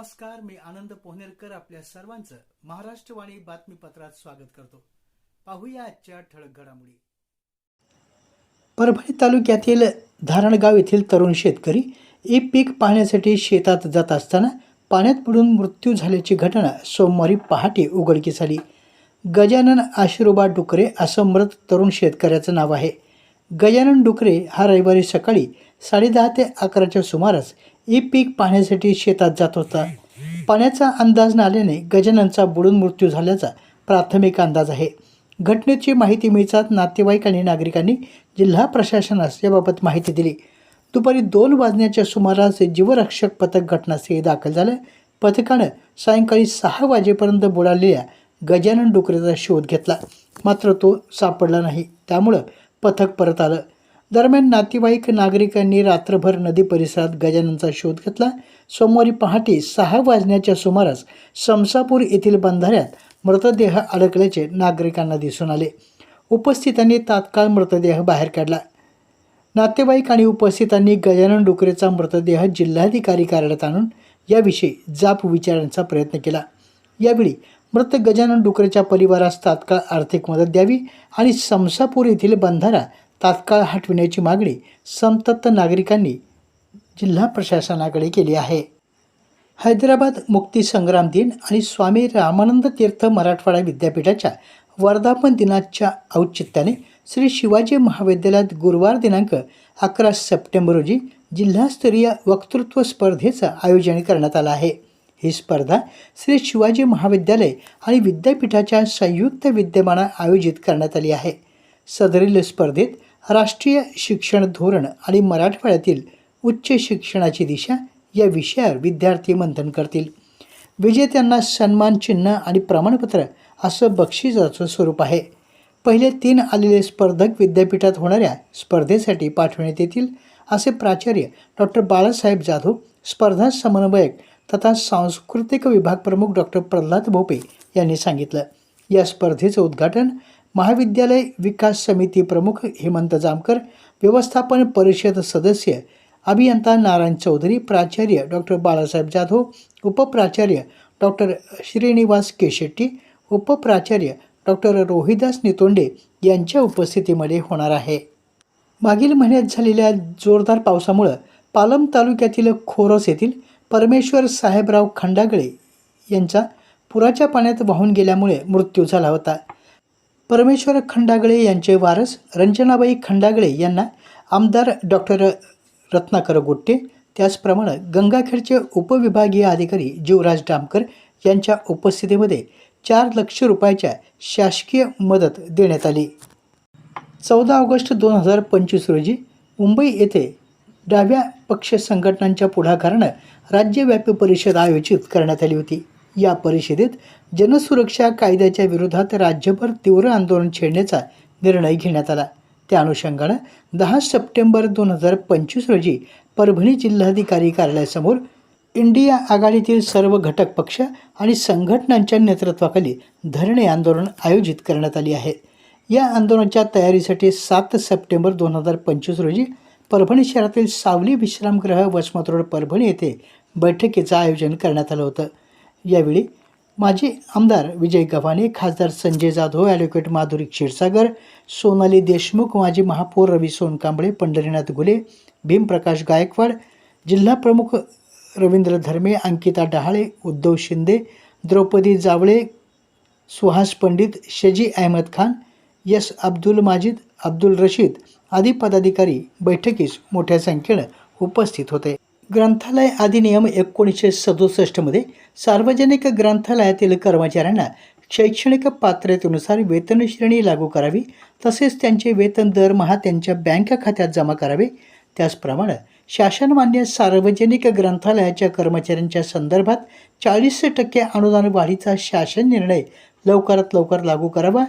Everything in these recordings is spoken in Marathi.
नमस्कार मी आनंद पोहनेरकर आपल्या सर्वांचं महाराष्ट्रवाणी बातमीपत्रात स्वागत करतो. पाहूया आजच्या ठळक घडामोडी. परभणी तालुक्यातील धारणगाव येथील तरुण शेतकरी ई पीक पाहण्यासाठी शेतात जात असताना पाण्यात बुडून मृत्यू झाल्याची घटना सोमवारी पहाटे उघडकीस आली. गजानन आशिरोबा डुकरे असं मृत तरुण शेतकऱ्याचं नाव आहे. गजानन डुकरे हा रविवारी सकाळी साडेदहा ते अकराच्या सुमारास ई पीक पाहण्यासाठी शेतात जात होता. पाण्याचा अंदाज न आल्याने गजाननचा बुडून मृत्यू झाल्याचा प्राथमिक अंदाज आहे. घटनेची माहिती मिळताच नातेवाईक आणि नागरिकांनी जिल्हा प्रशासनास याबाबत माहिती दिली. दुपारी दोन वाजण्याच्या सुमारास जीवरक्षक पथक घटनास्थळी दाखल झालं. पथकानं सायंकाळी सहा वाजेपर्यंत बुडालेल्या गजानन डुकरेचा शोध घेतला. मात्र तो सापडला नाही. त्यामुळं पथक परत आलं. दरम्यान नातेवाईक नागरिकांनी रात्रभर नदी परिसरात गजाननचा शोध घेतला. सोमवारी पहाटे सहा वाजण्याच्या सुमारास समसापूर येथील बंधाऱ्यात मृतदेह अडकल्याचे नागरिकांना दिसून आले. उपस्थितांनी तात्काळ मृतदेह बाहेर काढला. नातेवाईक आणि उपस्थितांनी गजानन डुकरेचा मृतदेह जिल्हाधिकारी कार्यालयात आणून याविषयी जाब विचारण्याचा प्रयत्न केला. यावेळी मृत गजानन डुकरेच्या परिवारास तात्काळ आर्थिक मदत द्यावी आणि समसापूर येथील बंधारा तात्काळ हटविण्याची मागणी संतप्त नागरिकांनी जिल्हा प्रशासनाकडे केली आहे. हैदराबाद मुक्ती संग्राम दिन आणि स्वामी रामानंद तीर्थ मराठवाडा विद्यापीठाच्या वर्धापन दिनाच्या औचित्याने श्री शिवाजी महाविद्यालयात गुरुवार दिनांक अकरा सप्टेंबर रोजी जिल्हास्तरीय वक्तृत्व स्पर्धेचं आयोजन करण्यात आलं आहे. ही स्पर्धा श्री शिवाजी महाविद्यालय आणि विद्यापीठाच्या संयुक्त विद्यमानं आयोजित करण्यात आली आहे. सदरील स्पर्धेत राष्ट्रीय शिक्षण धोरण आणि मराठवाड्यातील उच्च शिक्षणाची दिशा या विषयावर विद्यार्थी मंथन करतील. विजेत्यांना सन्मान चिन्ह आणि प्रमाणपत्र असं बक्षिसाचं स्वरूप आहे. पहिले तीन आलेले स्पर्धक विद्यापीठात होणाऱ्या स्पर्धेसाठी पाठवण्यात येतील असे प्राचार्य डॉक्टर बाळासाहेब जाधव स्पर्धा समन्वयक तथा सांस्कृतिक विभाग प्रमुख डॉक्टर प्रल्हाद भोपे यांनी सांगितलं. या स्पर्धेचं उद्घाटन महाविद्यालय विकास समिती प्रमुख हेमंत जामकर व्यवस्थापन परिषद सदस्य अभियंता नारायण चौधरी प्राचार्य डॉक्टर बाळासाहेब जाधव उपप्राचार्य डॉक्टर श्रीनिवास केशेट्टी उपप्राचार्य डॉक्टर रोहिदास नितोंडे यांच्या उपस्थितीमध्ये होणार आहे. मागील महिन्यात झालेल्या जोरदार पावसामुळं पालम तालुक्यातील खोरस येथील परमेश्वर साहेबराव खंडागळे यांचा पुराच्या पाण्यात वाहून गेल्यामुळे मृत्यू झाला होता. परमेश्वर खंडागळे यांचे वारस रंजनाबाई खंडागळे यांना आमदार डॉक्टर रत्नाकर गोट्टे त्याचप्रमाणे गंगाखेडचे उपविभागीय अधिकारी जीवराज डामकर यांच्या उपस्थितीमध्ये चार लक्ष रुपयाच्या शासकीय मदत देण्यात आली. चौदा ऑगस्ट दोन हजार पंचवीस रोजी मुंबई येथे डाव्या पक्ष संघटनांच्या पुढाकारानं राज्यव्यापी परिषद आयोजित करण्यात आली होती. या परिषदेत जनसुरक्षा कायद्याच्या विरोधात राज्यभर तीव्र आंदोलन छेडण्याचा निर्णय घेण्यात आला. त्या अनुषंगानं दहा सप्टेंबर दोन हजार पंचवीस रोजी परभणी जिल्हाधिकारी कार्यालयासमोर इंडिया आघाडीतील सर्व घटक पक्ष आणि संघटनांच्या नेतृत्वाखाली धरणे आंदोलन आयोजित करण्यात आले आहे. या आंदोलनाच्या तयारीसाठी सात सप्टेंबर दोन हजार पंचवीस रोजी परभणी शहरातील सावली विश्रामगृह वसमत रोड परभणी येथे बैठकीचं आयोजन करण्यात आलं होतं. यावेळी माजी आमदार विजय गव्हाणे खासदार संजय जाधव ॲडव्होकेट माधुरी क्षीरसागर सोनाली देशमुख माजी महापौर रवी सोनकांबळे पंढरीनाथ गुले भीमप्रकाश गायकवाड जिल्हा प्रमुख रवींद्र धर्मे अंकिता डहाळे उद्धव शिंदे द्रौपदी जावळे सुहास पंडित शजी अहमद खान यस अब्दुल माजिद अब्दुल रशीद आदी पदाधिकारी बैठकीस मोठ्या संख्येनं उपस्थित होते. ग्रंथालय अधिनियम एकोणीसशे सदुसष्टमध्ये सार्वजनिक ग्रंथालयातील कर्मचाऱ्यांना शैक्षणिक पात्रतेनुसार वेतनश्रेणी लागू करावी तसेच त्यांचे वेतन दरमहा त्यांच्या बँक खात्यात जमा करावे. त्याचप्रमाणे शासनमान्य सार्वजनिक ग्रंथालयाच्या कर्मचाऱ्यांच्या संदर्भात चाळीस टक्के अनुदान वाढीचा शासन निर्णय लवकरात लवकर लागू करावा.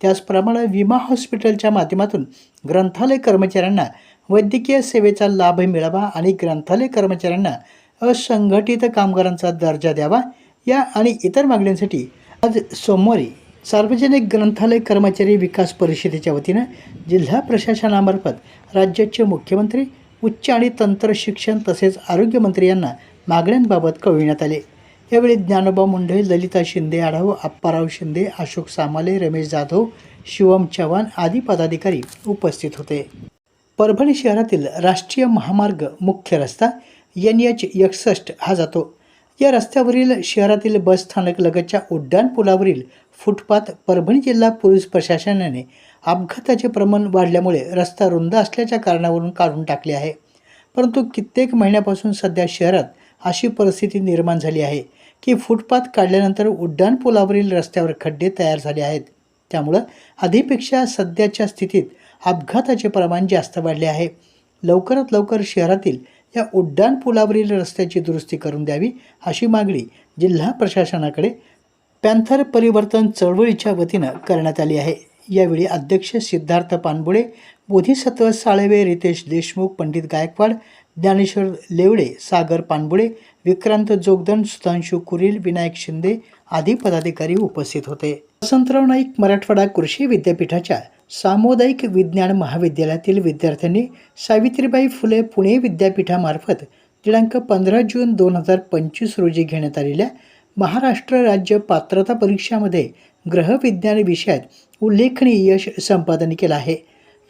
त्याचप्रमाणे विमा हॉस्पिटलच्या माध्यमातून ग्रंथालय कर्मचाऱ्यांना वैद्यकीय सेवेचा लाभ मिळावा आणि ग्रंथालय कर्मचाऱ्यांना असंघटित कामगारांचा दर्जा द्यावा या आणि इतर मागण्यांसाठी आज सोमवारी सार्वजनिक ग्रंथालय कर्मचारी विकास परिषदेच्या वतीनं जिल्हा प्रशासनामार्फत राज्याचे मुख्यमंत्री उच्च आणि तंत्र शिक्षण तसेच आरोग्यमंत्री यांना मागण्यांबाबत कळविण्यात आले. यावेळी ज्ञानोबा मुंढे ललिता शिंदे आढाव अप्पाराव शिंदे अशोक सामाले रमेश जाधव शिवम चव्हाण आदी पदाधिकारी उपस्थित होते. परभणी शहरातील राष्ट्रीय महामार्ग मुख्य रस्ता एन एच एकसष्ट हा जातो. या रस्त्यावरील शहरातील बस स्थानक लगतच्या उड्डाण पुलावरील फुटपाथ परभणी जिल्हा पोलीस प्रशासनाने अपघाताचे प्रमाण वाढल्यामुळे रस्ता रुंद असल्याच्या कारणावरून काढून टाकले आहे. परंतु कित्येक महिन्यापासून सध्या शहरात अशी परिस्थिती निर्माण झाली आहे. की फुटपाथ काढल्यानंतर उड्डाण पुलावरील रस्त्यावर खड्डे तयार झाले आहेत. त्यामुळं आधीपेक्षा सध्याच्या स्थितीत अपघाताचे प्रमाण जास्त वाढले आहे. लवकरात लवकर शहरातील या उड्डाण पुलावरील रस्त्याची दुरुस्ती करून द्यावी अशी मागणी जिल्हा प्रशासनाकडे पॅन्थर परिवर्तन चळवळीच्या वतीनं करण्यात आली आहे. यावेळी अध्यक्ष सिद्धार्थ पानबुडे बोधिसत्व साळवे रितेश देशमुख पंडित गायकवाड ज्ञानेश्वर लेवडे सागर पानबुडे विक्रांत जोगदन सुधांशु कुरील विनायक शिंदे आदी पदाधिकारी उपस्थित होते. वसंतराव नाईक मराठवाडा कृषी विद्यापीठाच्या सामुदायिक विज्ञान महाविद्यालयातील विद्यार्थ्यांनी सावित्रीबाई फुले पुणे विद्यापीठामार्फत दिनांक पंधरा जून दोन हजार पंचवीस रोजी घेण्यात आलेल्या महाराष्ट्र राज्य पात्रता परीक्षामध्ये ग्रहविज्ञान विषयात उल्लेखनीय यश संपादन केलं आहे.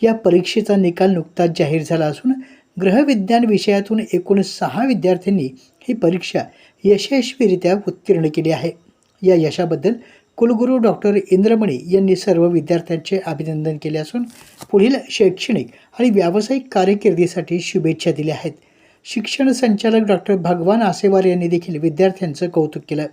या परीक्षेचा निकाल नुकताच जाहीर झाला असून ग्रहविज्ञान विषयातून एकूण सहा विद्यार्थ्यांनी ही परीक्षा यशस्वीरित्या उत्तीर्ण केली आहे. या यशाबद्दल कुलगुरू डॉक्टर इंद्रमणी यांनी सर्व विद्यार्थ्यांचे अभिनंदन केले असून पुढील शैक्षणिक आणि व्यावसायिक कारकिर्दीसाठी शुभेच्छा दिल्या आहेत. शिक्षण संचालक डॉक्टर भगवान आसेवार यांनी देखील विद्यार्थ्यांचं कौतुक केलं.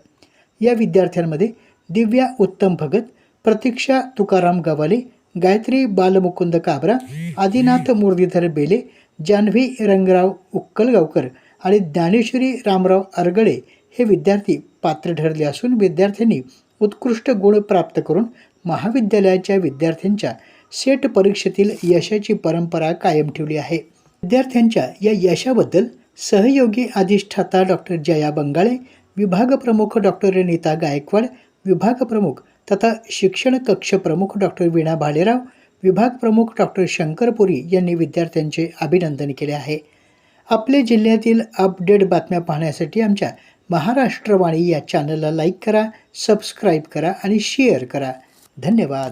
या विद्यार्थ्यांमध्ये दिव्या उत्तम भगत प्रतीक्षा तुकाराम गवाले गायत्री बालमुकुंद काबरा आदिनाथ मुरलीधर बेले जान्हवी रंगराव उक्कलगावकर आणि ज्ञानेश्वरी रामराव अरगळे हे विद्यार्थी पात्र ठरले असून विद्यार्थ्यांनी उत्कृष्ट गुण प्राप्त करून महाविद्यालयाच्या विद्यार्थ्यांच्या सेट परीक्षेतील यशाची परंपरा कायम ठेवली आहे. विद्यार्थ्यांच्या या यशाबद्दल सहयोगी अधिष्ठाता डॉक्टर जया बंगाळे विभाग प्रमुख डॉक्टर नीता गायकवाड विभाग प्रमुख तथा शिक्षण कक्ष प्रमुख डॉक्टर वीणा भालेराव विभाग प्रमुख डॉक्टर शंकरपुरी यांनी विद्यार्थ्यांचे अभिनंदन केले आहे. आपले जिल्ह्यातील अपडेट बातम्या पाहण्यासाठी आमच्या महाराष्ट्रवाणी या चॅनलला लाईक करा सबस्क्राईब करा आणि शेअर करा. धन्यवाद.